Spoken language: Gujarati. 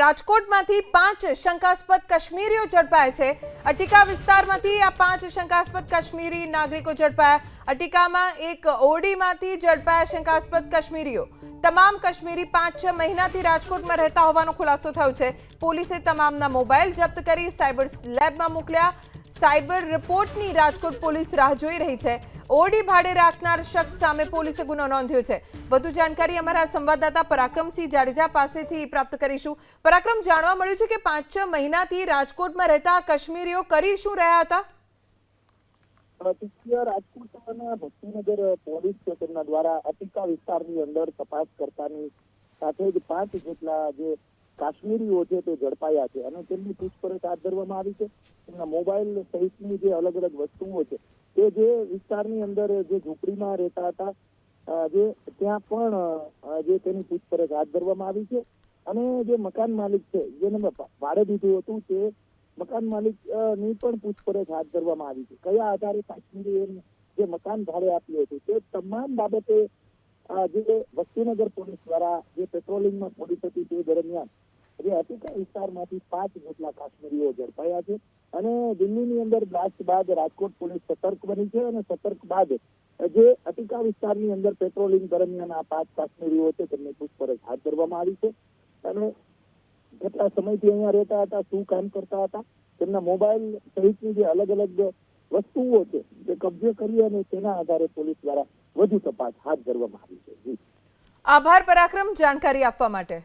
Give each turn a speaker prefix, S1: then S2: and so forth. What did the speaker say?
S1: રાજકોટમાંથી પાંચ શંકાસ્પદ કાશ્મીરીઓ ઝડપાય છે. અટિકા વિસ્તારમાંથી આ પાંચ શંકાસ્પદ કાશ્મીરી નાગરિકો ઝડપાયા. અટિકામાં એક ઓડીમાંથી ઝડપાયા શંકાસ્પદ કાશ્મીરીઓ. તમામ કાશ્મીરી પાંચ છ મહિનાથી રાજકોટમાં રહેતા હોવાનો ખુલાસો થયો છે. પોલીસે તમામના મોબાઈલ જપ્ત કરી સાયબર લેબમાં મોકલ્યા. સાયબર રિપોર્ટની રાજકોટ પોલીસ રાહ જોઈ રહી છે. ઓડી ભાડે રાખનાર શખ્સ સામે પોલીસે ગુનો નોંધ્યો છે. વધુ જાણકારી અમારા સંવાદદાતા પરાક્રમસિંહ જાડેજા પાસેથી પ્રાપ્ત કરીશું. પરાક્રમ, જાણવા મળ્યું છે કે પાંચ છ મહિનાથી રાજકોટમાં રહેતા કાશ્મીરીઓ કરી શું રહ્યા હતા?
S2: રાજકોટના ભક્તિનગર પોલીસ તેમના દ્વારા અટિકા વિસ્તારની અંદર તપાસ કરતાની સાથે જ પાંચ જેટલા જે કાશ્મીરીઓ છે તે ઝડપાયા છે અને તેમની પૂછપરછ હાથ ધરવામાં આવી છે. તેમના મોબાઈલ સહિતની જે અલગ અલગ વસ્તુઓ છે તે જે વિસ્તારની અંદર જે ઝૂંપડીમાં રહેતા હતા જે ત્યાં પણ જે તેની પૂછપરછ હાથ ધરવામાં આવી છે. અને જે મકાન માલિક છે, જેને મેં, ભાડે દીધું હતું, તે મકાન માલિકની પણ પૂછપરછ હાથ ધરવામાં આવી છે. કયા આધારે કાશ્મીરી જે મકાન ભાડે આપ્યું હતું, તે તમામ બાબતે જે વસ્તીનગર પોલીસ દ્વારા જે પેટ્રોલિંગમાં પોલીસ હતી તે દરમિયાન જે અતિકા વિસ્તારમાંથી પાંચ જેટલા કાશ્મીરીઓ ઝડપાયા છે અને દિલ્હીની અંદર બ્લાસ્ટ બાદ રાજકોટ પોલીસ સતર્ક બની છે અને સતર્ક બાદ જે અતિકા વિસ્તારની અંદર પેટ્રોલિંગ દરમિયાન આ પાંચ કાશ્મીરીઓ છે તેમને પૂછપરછ હાથ ધરવામાં આવી છે. અને કેટલા સમયથી અહીંયા રહેતા હતા, શું કામ કરતા હતા, તેમના મોબાઈલ સહિતની જે અલગ અલગ વસ્તુઓ છે જે કબજે કરી અને તેના આધારે પોલીસ દ્વારા વધુ તપાસ હાથ ધરવામાં આવી છે.
S1: આભાર, પરાક્રમ, જાણકારી આપવા માટે.